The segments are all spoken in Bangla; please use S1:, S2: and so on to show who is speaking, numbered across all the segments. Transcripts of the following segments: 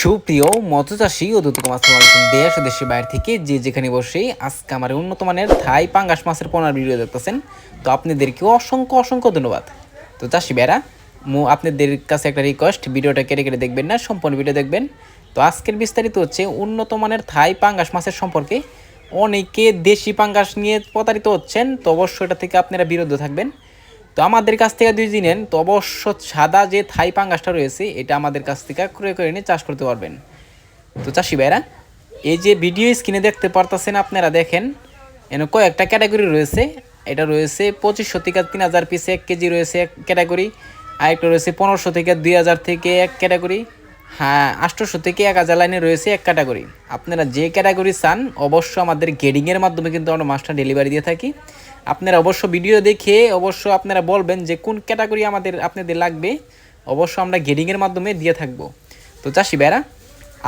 S1: সুপ্রিয় মৎস্যচাষী ও দুতকম আসসালামু দেশ ও দেশের বাইরে থেকে, যে যেখানে বসে আজকে আমার উন্নত মানের থাই পাঙ্গাস মাছের পোনার ভিডিও দেখতেছেন। তো আপনাদেরকে অসংখ্য অসংখ্য ধন্যবাদ। তো চাষি বেড়া মু আপনাদের কাছে একটা রিকোয়েস্ট ভিডিওটা কেটে কেটে দেখবেন না, সম্পূর্ণ ভিডিও দেখবেন। তো আজকের বিস্তারিত হচ্ছে উন্নত মানের থাই পাঙ্গাস মাছের সম্পর্কে। অনেকে দেশি পাঙ্গাস নিয়ে প্রতারিত হচ্ছেন, তো অবশ্যই এটা থেকে আপনারা বিরত থাকবেন। তো আমাদের কাছ থেকে দুই দিনেন তো অবশ্য সাদা যে থাই পাঙ্গাসটা রয়েছে, এটা আমাদের কাছ থেকে ক্রয় করে নিয়ে চাষ করতে পারবেন। তো চাষি ভাইরা, এই যে ভিডিও স্ক্রিনে দেখতে পারতেছেন আপনারা, দেখেন, এন কয়েকটা ক্যাটাগরি রয়েছে। এটা রয়েছে পঁচিশশো থেকে তিন হাজার পিসে এক কেজি রয়েছে এক ক্যাটাগরি, আরেকটা রয়েছে পনেরোশো থেকে দুই হাজার থেকে এক ক্যাটাগরি। হ্যাঁ আটশোশো থেকে এক হাজার লাইনে রয়েছে এক ক্যাটাগরি। আপনারা যে ক্যাটাগরি চান, অবশ্য আমাদের গেডিংয়ের মাধ্যমে কিন্তু আমরা মাছটা ডেলিভারি দিয়ে থাকি। আপনারা অবশ্য ভিডিও দেখে, অবশ্য আপনারা বলবেন যে কোন ক্যাটাগরি আমাদের, আপনাদের লাগবে, অবশ্য আমরা গেডিংয়ের মাধ্যমে দিয়ে থাকব। তো চাষি বেড়া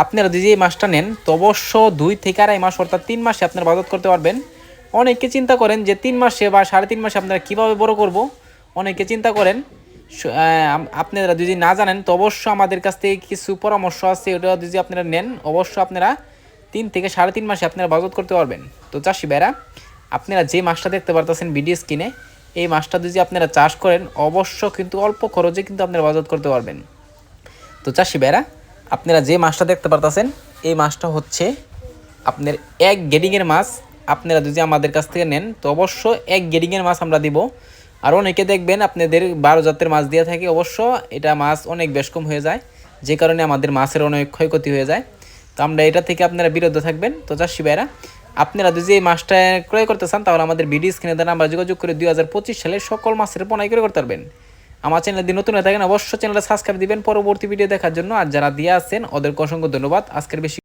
S1: আপনারা যদি এই মাছটা নেন, তো অবশ্য দুই থেকে আড়াই মাস অর্থাৎ তিন মাসে আপনারা বাজত করতে পারবেন। অনেকে চিন্তা করেন যে তিন মাসে বা সাড়ে তিন মাসে আপনারা কীভাবে বড় করব? অনেকে চিন্তা করেন আপনারা যদি না জানেন, তো অবশ্য আমাদের কাছ থেকে কিছু পরামর্শ আছে ওটা যদি আপনারা নেন, অবশ্য আপনারা তিন থেকে সাড়ে তিন মাসে আপনারা বাজত করতে পারবেন। তো চাষি বেড়া আপনারা যে মাছটা দেখতে পারতেছেন ভিডিও স্ক্রিনে, এই মাছটা যদি আপনারা চাষ করেন, অবশ্য কিন্তু অল্প খরচে কিন্তু আপনারা বাজত করতে পারবেন। তো চাষি বেড়া আপনারা যে মাছটা দেখতে পারতেছেন, এই মাছটা হচ্ছে আপনার এক গেডিংয়ের মাছ। আপনারা যদি আমাদের কাছ থেকে নেন, তো অবশ্য এক গেডিংয়ের মাছ আমরা দিব। আর অনেকে দেখবেন আপনাদের বারো জাতের মাছ দিয়ে থাকে, অবশ্য এটা মাছ অনেক বেশ কম হয়ে যায়, যে কারণে আমাদের মাছের অনেক ক্ষয়ক্ষতি হয়ে যায়। তো আমরা এটা থেকে আপনারা বিরত থাকবেন। তো চাষি ভাইরা আপনারা যদি এই মাছটা ক্রয় করতে চান, তাহলে আমাদের ভিডিও স্ক্রিনে দ্বারা আমরা যোগাযোগ করে দুই হাজার পঁচিশ সালে সকল মাছের পোনাই ক্রয় করতে পারবেন। আমার চ্যানেল দিয়ে নতুন হয়ে থাকেন, অবশ্যই চ্যানেলটা সাবস্ক্রাইব দিবেন। পরবর্তী ভিডিও দেখার জন্য, আর যারা দিয়ে আছেন, ওদেরকে অসংখ্য ধন্যবাদ। আজকের বেশি